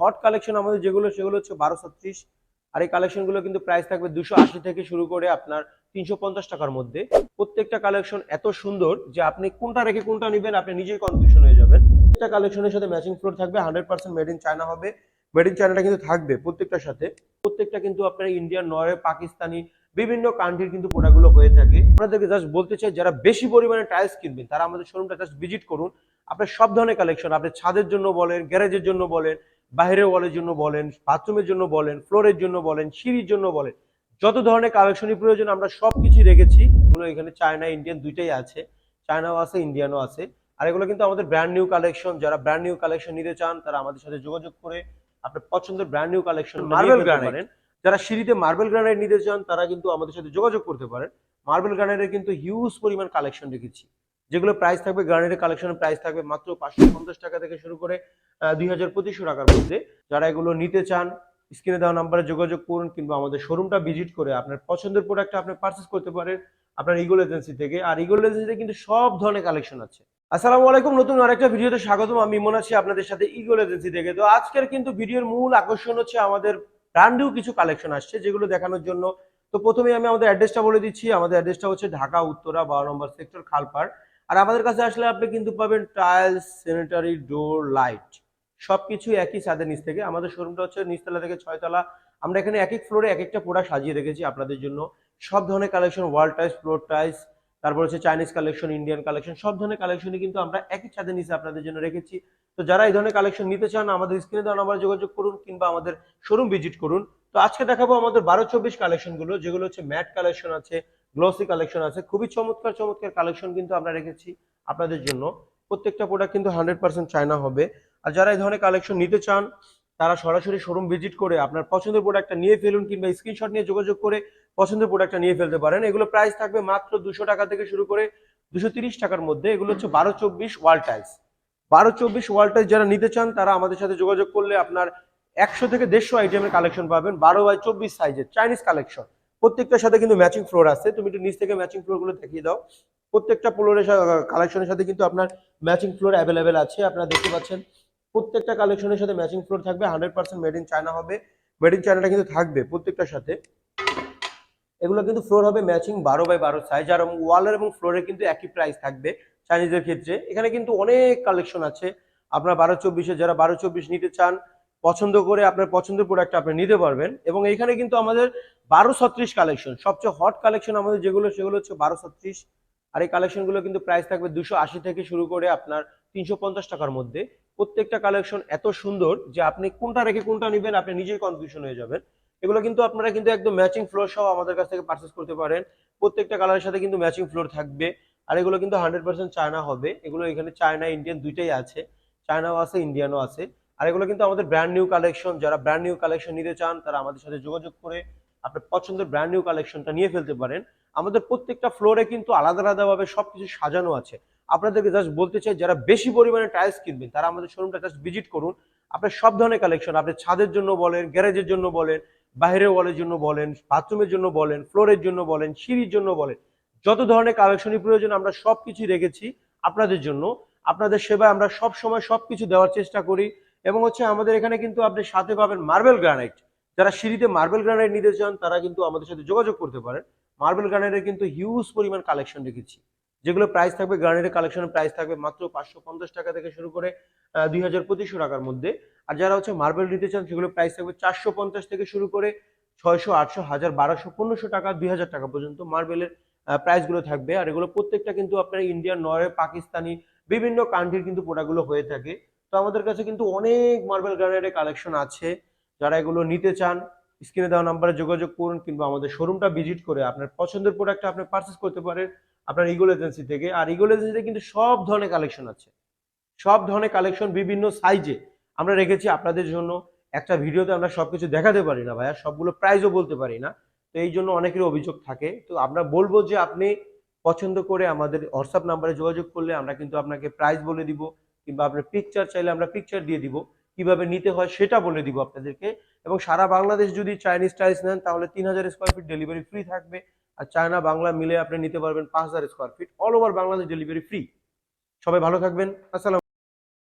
Hot collection আমাদের যেগুলো, সেগুলো হচ্ছে বারো ছত্রিশ আর এই কালেকশনগুলো কিন্তু প্রাইস থাকবে দুশো আশি থেকে শুরু করে আপনার তিনশো পঞ্চাশ টাকার মধ্যে। প্রত্যেকটা কালেকশন এত সুন্দর যে আপনি কোনটা রেখে কোনটা নেবেন, আপনি নিজেই কনফিউশন হয়ে যাবেন। প্রত্যেকটা কালেকশনের সাথে ম্যাচিং ফ্লোর থাকবে hundred percent made in China হবে। মেড ইন চায়নাটা কিন্তু থাকবে প্রত্যেকটার সাথে। প্রত্যেকটা কিন্তু আপনার ইন্ডিয়ান নয় পাকিস্তানি বিভিন্ন কান্ট্রির কিন্তু প্রোডাক্টগুলো হয়ে থাকে। আপনাদেরকে জাস্ট বলতে চাই, যারা বেশি পরিমাণে টাইলস কিনবেন, তারা আমাদের শোরুমটা জাস্ট ভিজিট করুন। আপনার সব ধরনের কালেকশন আপনি ছাদের জন্য বলেন গ্যারেজের জন্য বলেন বাইরের ওয়ালের জন্য বলেন বাথরুমের জন্য বলেন ফ্লোরের জন্য বলেন সিঁড়ির জন্য বলেন যত ধরনের কালেকশনই প্রয়োজন আমরা সব কিছুই রেখেছি। এগুলো এখানে চায়না ইন্ডিয়ান দুইটাই আছে। চায়নাও আছে ইন্ডিয়ানও আছে। আর এগুলো কিন্তু আমাদের ব্র্যান্ড নিউ কালেকশন যারা ব্র্যান্ড নিউ কালেকশন নিতে চান তারা আমাদের সাথে যোগাযোগ করে আপনার পছন্দের brand new collection marble granite যারা সিঁড়িতে মার্বেল গ্রানাইট নিতে চান তারা কিন্তু আমাদের সাথে যোগাযোগ করতে পারেন। মার্বেল গ্রানাইটের কিন্তু হিউজ পরিমাণ কালেকশন রেখেছি। যেগুলো প্রাইস থাকবে গ্রানাইটের কালেকশনের প্রাইস থাকবে মাত্র পাঁচশো পঞ্চাশ টাকা থেকে শুরু করে দুই হাজার পঁচিশশো টাকার মধ্যে। যারা এগুলো নিতে চান, স্ক্রিনে দেওয়া নাম্বারে যোগাযোগ করুন কিংবা আমাদের শোরুমটা ভিজিট করে আপনার পছন্দের প্রোডাক্টটা আপনি পারচেস করতে পারেন আপনার ইগল এজেন্সি থেকে। আর ইগল এজেন্সিতে কিন্তু সব ধরনের কালেকশন আছে। আসসালামু আলাইকুম, নতুন আরেকটা ভিডিওতে স্বাগতম। আমি ইমন আছি আপনাদের সাথে ইগল এজেন্সি থেকে। তো আজকের কিন্তু ভিডিওর মূল আকর্ষণ হচ্ছে আমাদের ব্র্যান্ডেও কিছু কালেকশন আসছে, যেগুলো দেখানোর জন্য। তো প্রথমে আমি আমাদের অ্যাড্রেসটা বলে দিচ্ছি। আমাদের অ্যাড্রেসটা হচ্ছে ঢাকা, উত্তরা, বারো নম্বর সেক্টর খালপাড়। আর আমাদের কাছে আসলে আপনি কিন্তু পাবেন টাইলস স্যানিটারি ডোর লাইট সবকিছু একই ছাদের নিচ থেকে। আমাদের শোরুমটা হচ্ছে নিচতলা থেকে ছয়তলা। আমরা এখানে এক এক ফ্লোরে এক একটা প্রোডাক্ট সাজিয়ে রেখেছি আপনাদের জন্য। সব ধরনের collection wall tiles floor tiles তারপর হচ্ছে চাইনিজ কালেকশন ইন্ডিয়ান কালেকশন সব ধরনের কালেকশনই কিন্তু আমরা একই ছাদের নিচে আপনাদের জন্য রেখেছি। তো যারা এই ধরনের কালেকশন নিতে চান, আমাদের স্ক্রিনে দেওয়া নাম্বারে যোগাযোগ করুন কিংবা আমাদের শোরুম ভিজিট করুন। তো আজকে দেখাবো আমাদের বারো চব্বিশ কালেকশনগুলো, যেগুলো হচ্ছে ম্যাট কালেকশন আছে গ্লসি কালেকশন আছে। খুবই চমৎকার চমৎকার কালেকশন কিন্তু আমরা রেখেছি আপনাদের জন্য। প্রত্যেকটা প্রোডাক্ট কিন্তু হান্ড্রেড পার্সেন্ট চায়না হবে। আর যারা এই ধরনের কালেকশন নিতে চান, তারা সরাসরি শোরুম ভিজিট করে আপনার পছন্দের প্রোডাক্টটা নিয়ে ফেলুন কিংবা স্ক্রিনশট নিয়ে যোগাযোগ করে পছন্দের প্রোডাক্টটা নিয়ে ফেলতে পারেন। এগুলো প্রাইস থাকবে মাত্র দুশো টাকা থেকে শুরু করে দুশো তিরিশ টাকার মধ্যে। এগুলো হচ্ছে বারো চব্বিশ ওয়াল টাইলস বারো চব্বিশ ওয়াল টাইলস যারা নিতে চান, তারা আমাদের সাথে যোগাযোগ করলে আপনার একশো থেকে দেড়শো আইটেমের কালেকশন পাবেন। বারো বাই চব্বিশ সাইজের চাইনিজ কালেকশন প্রত্যেকটার সাথে কিন্তু ম্যাচিং ফ্লোর আছে। তুমি একটু নিচ থেকে ম্যাচিং ফ্লোরগুলো দেখিয়ে দাও। প্রত্যেকটা ফ্লোরের কালেকশনের সাথে কিন্তু আপনার ম্যাচিং ফ্লোর অ্যাভেলেবেল আছে। আপনারা দেখতে পাচ্ছেন, প্রত্যেকটা কালেকশনের সাথে ম্যাচিং ফ্লোর থাকবে। Hundred percent made in China হবে। মেড ইন চায়নাটা কিন্তু থাকবে প্রত্যেকটার সাথে। এগুলো কিন্তু ফ্লোর হবে ম্যাচিং বারো বাই বারো সাইজ আর ওয়ালের এবং ফ্লোরের কিন্তু একই প্রাইস থাকবে চাইনিজের ক্ষেত্রে। এখানে কিন্তু অনেক কালেকশন আছে। আপনার বারো চব্বিশে যারা বারো চব্বিশ নিতে চান পছন্দ করে আপনার পছন্দের প্রোডাক্ট আপনি নিতে পারবেন এবং এখানে কিন্তু আমাদের বারো ছত্রিশ কালেকশন সবচেয়ে হট কালেকশন আমাদের যেগুলো, সেগুলো হচ্ছে বারো ছত্রিশ। আর এই কালেকশনগুলো কিন্তু প্রাইস থাকবে দুশো আশি থেকে শুরু করে আপনার তিনশো পঞ্চাশ টাকার মধ্যে। প্রত্যেকটা কালেকশন এত সুন্দর যে আপনি কোনটা রেখে কোনটা নেবেন, আপনি নিজেই কনফিউশন হয়ে যাবেন। এগুলো কিন্তু আপনারা কিন্তু একদম ম্যাচিং ফ্লোর সহ আমাদের কাছ থেকে পারচেস করতে পারেন। প্রত্যেকটা কালারের সাথে কিন্তু ম্যাচিং ফ্লোর থাকবে। আর এগুলো কিন্তু হান্ড্রেড পার্সেন্ট চায়না হবে। এগুলো এখানে চায়না ইন্ডিয়ান দুইটাই আছে। চায়নাও আছে ইন্ডিয়ানও আছে। আর এগুলো কিন্তু আমাদের ব্র্যান্ড নিউ কালেকশন যারা ব্র্যান্ড নিউ কালেকশন নিতে চান, তারা আমাদের সাথে যোগাযোগ করে আপনার পছন্দের ব্র্যান্ড নিউ কালেকশনটা নিয়ে ফেলতে পারেন। আমাদের প্রত্যেকটা ফ্লোরে কিন্তু আলাদা আলাদাভাবে সবকিছু সাজানো আছে। আপনাদেরকে জাস্ট বলতে চাই, যারা বেশি পরিমাণে টাইলস কিনবেন, তারা আমাদের শোরুমটা জাস্ট ভিজিট করুন। আপনার সব ধরনের কালেকশন আপনি ছাদের জন্য বলেন গ্যারেজের জন্য বলেন বাইরের ওয়ালের জন্য বলেন বাথরুমের জন্য বলেন ফ্লোরের জন্য বলেন, সিঁড়ির জন্য বলেন, যত ধরনের কালেকশনই প্রয়োজন, আমরা সবকিছু রেখেছি আপনাদের জন্য। আপনাদের সেবায় আমরা সব সময় সবকিছু দেওয়ার চেষ্টা করি। এবং হচ্ছে আমাদের এখানে কিন্তু আপনি সাথে পাবেন মার্বেল গ্রানাইট। যারা সিঁড়িতে মার্বেল গ্রানাইট নিতে চান, তারা কিন্তু আমাদের সাথে যোগাযোগ করতে পারেন। মার্বেল গ্রানাইটের কিন্তু হিউজ পরিমাণ কালেকশন রেখেছি। যেগুলো প্রাইস থাকবে, গ্রানাইটের কালেকশনের প্রাইস থাকবে মাত্র পাঁচশো পঞ্চাশ টাকা থেকে শুরু করে দুই হাজার পঁচিশশো টাকার মধ্যে। আর যারা হচ্ছে মার্বেল নিতে চান, সেগুলো প্রাইস থাকবে চারশো পঞ্চাশ থেকে শুরু করে ছয়শো আটশো, হাজার বারোশো, পনেরোশো টাকা, দুই হাজার টাকা পর্যন্ত মার্বেলের প্রাইসগুলো থাকবে। আর এগুলো প্রত্যেকটা কিন্তু আপনার ইন্ডিয়ান নয় পাকিস্তানি বিভিন্ন কান্ট্রির কিন্তু প্রোডাক্টগুলো হয়ে থাকে। তো আমাদের কাছে কিন্তু অনেক মার্বেল গ্রানাইটের কালেকশন আছে। যারা এগুলো নিতে চান, স্ক্রিনে দেওয়া নাম্বারে যোগাযোগ করুন কিংবা আমাদের শোরুমটা ভিজিট করে আপনার পছন্দের প্রোডাক্ট আপনি পারচেস করতে পারেন আপনার ইগল এজেন্সি থেকে। আর ইগল এজেন্সিতে কিন্তু সব ধরনের কালেকশন আছে। সব ধরনের কালেকশন বিভিন্ন সাইজে আমরা রেখেছি আপনাদের জন্য। একটা ভিডিওতে আমরা সবকিছু দেখাতে পারি না ভাইয়া, সবগুলো প্রাইজও বলতে পারি না। তো এই জন্য অনেকের অভিযোগ থাকে। তো আমরা বলব যে আপনি পছন্দ করে আমাদের হোয়াটসঅ্যাপ নাম্বারে যোগাযোগ করলে আমরা কিন্তু আপনাকে প্রাইস বলে দিব। কিংবা আপনার পিকচার চাইলে আমরা পিকচার দিয়ে দিব, কীভাবে নিতে হয় সেটা বলে দিব আপনাদেরকে। এবং সারা বাংলাদেশ যদি চাইনিজ টাইলস নেন, তাহলে তিন হাজার স্কোয়ার ফিট ডেলিভারি ফ্রি থাকবে। আর চায়না বাংলা মিলে আপনি নিতে পারবেন পাঁচ হাজার square feet all over Bangladesh delivery free সবাই ভালো থাকবেন। আসসালাম